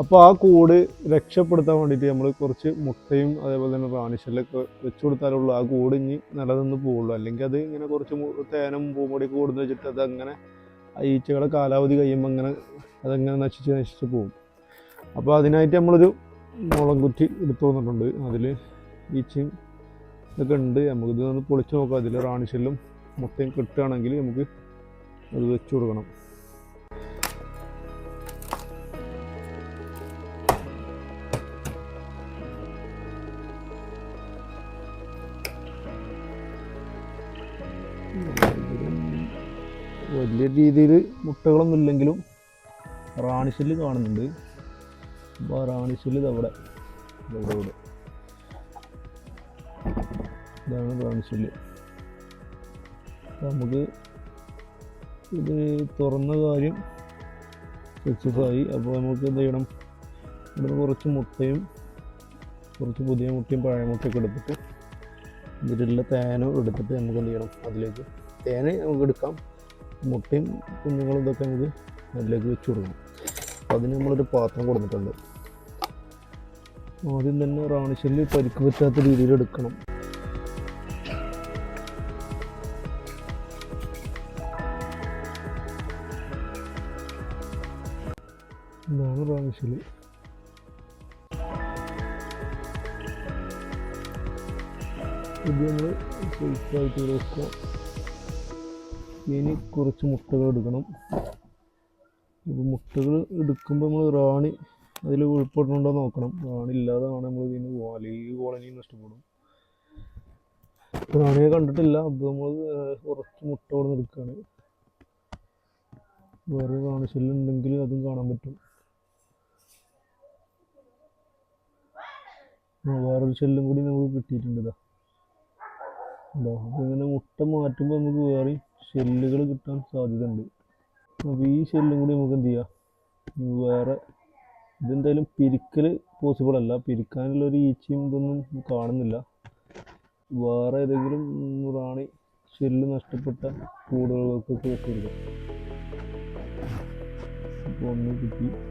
അപ്പോൾ ആ കൂട് രക്ഷപ്പെടുത്താൻ വേണ്ടിയിട്ട് നമ്മൾ കുറച്ച് മുട്ടയും അതേപോലെ തന്നെ റാണിഷലൊക്കെ വെച്ച് കൊടുത്താലുള്ളൂ. ആ കൂട് ഇനി നിലനിന്ന് പോവുള്ളൂ. അല്ലെങ്കിൽ അത് ഇങ്ങനെ കുറച്ച് തേനും പൂമ്പൊടിയൊക്കെ കൊടുന്ന് വെച്ചിട്ട് അത് അങ്ങനെ ഈച്ചകളെ കാലാവധി കഴിയുമ്പോൾ അങ്ങനെ അതങ്ങനെ നശിച്ച് നശിച്ച് പോകും. അപ്പോൾ അതിനായിട്ട് നമ്മളൊരു മുളം കുറ്റി എടുത്തു വന്നിട്ടുണ്ട്. അതിൽ ഈച്ചയും ഇതൊക്കെ ഉണ്ട്. നമുക്കിത് ഒന്ന് പൊളിച്ച് നോക്കാം. അതിൽ റാണിഷെല്ലും മുട്ടയും കിട്ടുകയാണെങ്കിൽ നമുക്ക് അത് വെച്ച് കൊടുക്കണം. വലിയ രീതിയിൽ മുട്ടകളൊന്നും ഇല്ലെങ്കിലും റാണിഷെല്ല് കാണുന്നുണ്ട്. അപ്പോൾ റാണിഷെല്ല് ഇതവിടെ ഇവിടെ. ഇവിടെ ഇതാണ് റാണിഷെല്ല് നമുക്ക് ഇത് തുറന്ന കാര്യം സക്സസ്സായി അപ്പോൾ നമുക്ക് എന്ത് ചെയ്യണം? ഇവിടുന്ന് കുറച്ച് മുട്ടയും കുറച്ച് പുതിയ മുട്ടയും പഴയ മുട്ടയൊക്കെ എടുത്തിട്ട് ഇതിലുള്ള തേനും എടുത്തിട്ട് നമുക്ക് എന്ത് ചെയ്യണം? അതിലേക്ക് തേന് നമുക്ക് എടുക്കാം. മുട്ടയും കുഞ്ഞുങ്ങളും ഇതൊക്കെ നമുക്ക് അതിലേക്ക് വെച്ച് കൊടുക്കണം. അപ്പോൾ അതിന് നമ്മളൊരു പാത്രം കൊടുത്തിട്ടുണ്ട്. ആദ്യം തന്നെ റാണിശല്യം പരിക്ക് പറ്റാത്ത രീതിയിൽ എടുക്കണം. ഇതാണ് റാണിശല്യം ഇത് നമ്മൾ സേഫായിട്ട് വെക്കുക ഇനി കുറച്ച് മുട്ടകൾ എടുക്കണം. അപ്പോൾ മുട്ടകൾ എടുക്കുമ്പോൾ നമ്മൾ റാണി അതിൽ ഉൾപ്പെടുന്നുണ്ടോ നോക്കണം. റാണി ഇല്ലാതാണ് നമ്മൾ ഇതിന് പോകാം അല്ലെങ്കിൽ കോളനി നഷ്ടപ്പെടും. റാണിയെ കണ്ടിട്ടില്ല. അപ്പോൾ നമ്മൾ കുറച്ച് മുട്ട കൊടുന്ന് എടുക്കുകയാണ് വേറെ ശല്യം അതും കാണാൻ പറ്റും. വേറൊരു ശല്യം കൂടി നമുക്ക് കിട്ടിയിട്ടുണ്ട് ഇതാ. ഇങ്ങനെ മുട്ട മാറ്റുമ്പോൾ നമുക്ക് വേറെ ഷെല്ലുകൾ കിട്ടാൻ സാധ്യത ഉണ്ട് അപ്പോൾ ഈ ഷെല്ലും കൂടി നമുക്ക് എന്ത് ചെയ്യാം? വേറെ ഇതെന്തായാലും പിരിക്കൽ പോസിബിൾ അല്ല. പിരിക്കാനുള്ള ഒരു ഈച്ചയും ഇതൊന്നും കാണുന്നില്ല. വേറെ ഏതെങ്കിലും റാണി ഷെല്ല് നഷ്ടപ്പെട്ട കൂടുകൾക്കൊക്കെ വെച്ച് കൊടുക്കാം. അപ്പോൾ ഒന്ന് കിട്ടി.